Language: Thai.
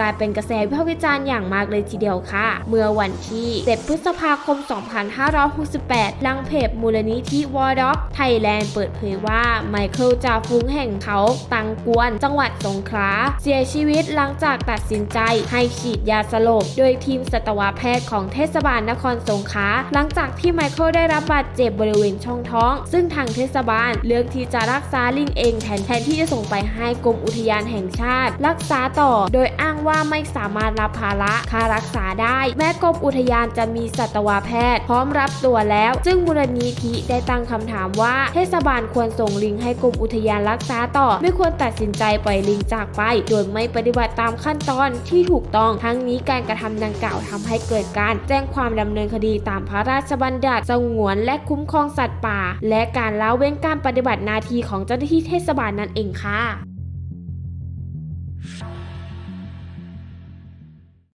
กลายเป็นกระแสวิพากษ์วิจารณ์อย่างมากเลยทีเดียวค่ะ เมื่อวันที่ 7 พฤษภาคม 2568 ลังเพจมูลนิธิวอร์ด็อกไทยแลนด์เปิดเผยว่าไมเคิลจาฟุงแห่งเขาตังกวน จังหวัดสงขลาเสียชีวิตหลังจากตัดสินใจให้ฉีดยาสลบ โดยทีมสัตวแพทย์ของเทศบาลนครสงขลาหลังจากที่ไมเคิลได้รับบาดเจ็บบริเวณช่องท้อง ซึ่งทางเทศบาลเลือกที่จะรักษาลิงเองแทนแทนที่จะส่งไปให้กรมอุทยานแห่งชาติ รักษาต่อ โดยอ้างว่าว่าไม่สามารถรับภาระค่ารักษาได้ แม้กรมอุทยานจะมีสัตวแพทย์ พร้อมรับตัวแล้ว ซึ่งมูลนิธิได้ตั้งคำถามว่า เทศบาลควรส่งลิงให้กรมอุทยานรักษาต่อ ไม่ควรตัดสินใจปล่อยลิงจากไป โดยไม่ปฏิบัติตามขั้นตอนที่ถูกต้องทั้งนี้การกระทำดังกล่าวทำให้เกิดการ แจ้งความดำเนินคดีตามพระราชบัญญัติสงวนและคุ้มครองสัตว์ป่า และการละเว้นการปฏิบัติหน้าที่ของเจ้าหน้าที่เทศบาลนั่นเองค่ะ